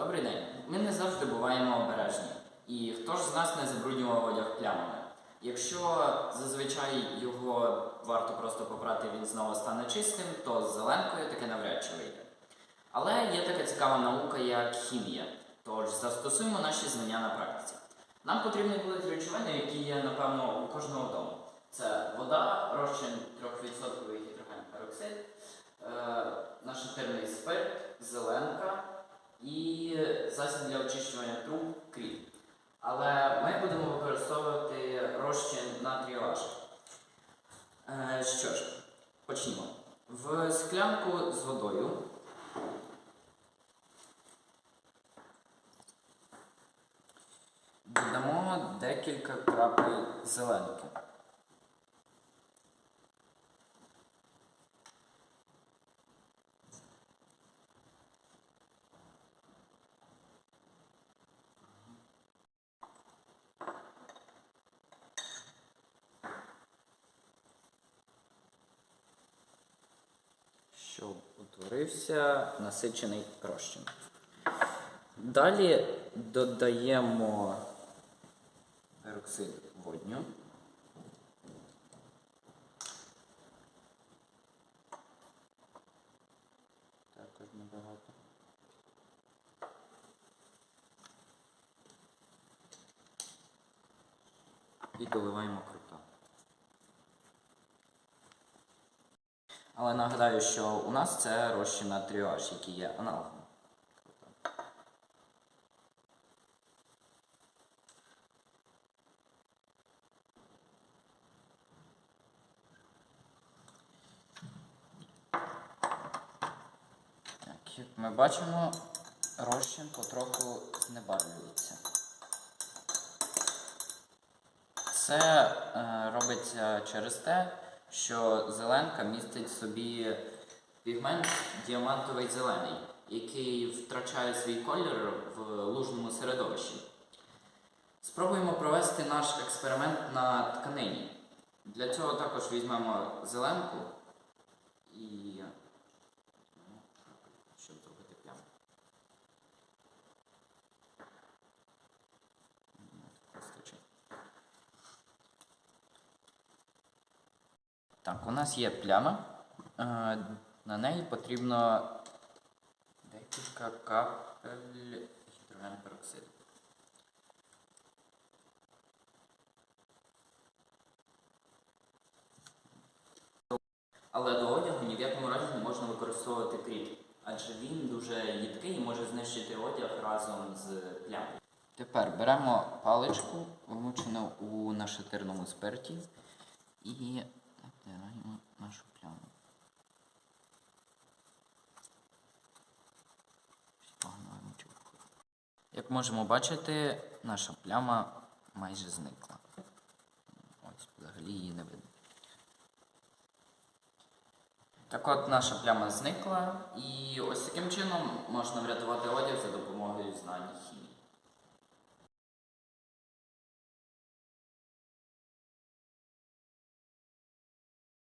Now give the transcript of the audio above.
Добрий день. Ми не завжди буваємо обережні. І хто ж з нас не забруднював одяг плямами? Якщо зазвичай його варто просто попрати, він знову стане чистим, то з зеленкою таке навряд чи вийде. Але є така цікава наука, як хімія. Тож застосуємо наші знання на практиці. Нам потрібні будуть речовини, які є, напевно, у кожного дому. Це вода, розчин 3% гідроген-пероксид, е, нашатирний спирт, зеленка і засіб для очищування труб кріп. Але ми будемо використовувати розчин натрію H. Е, що ж, почнімо. В склянку з водою додамо декілька крапель зеленки. Щоб утворився насичений розчин. Далі додаємо пероксид водню. Також небагато. І доливаємо Але нагадаю, що у нас це розчин натрію H, який є аналогом. Як ми бачимо, розчин потроху знебарвлюється. Це е, робиться через те, що зеленка містить собі пігмент діамантовий зелений, який втрачає свій колір в лужному середовищі. Спробуємо провести наш експеримент на тканині. Для цього також візьмемо зеленку і Так, у нас є пляма. Е, На неї потрібно декілька капель гідрогенпероксиду. Але до одягу ні в якому разі не можна використовувати кріп, адже він дуже їдкий і може знищити одяг разом з плямою. Тепер беремо паличку, вимочену у нашатирному спирті, і натираємо нашу пляму. Як можемо бачити, наша пляма майже зникла. Ось, взагалі її не видно. Так от наша пляма зникла, і ось таким чином можна врятувати одяг за допомогою знань хімії.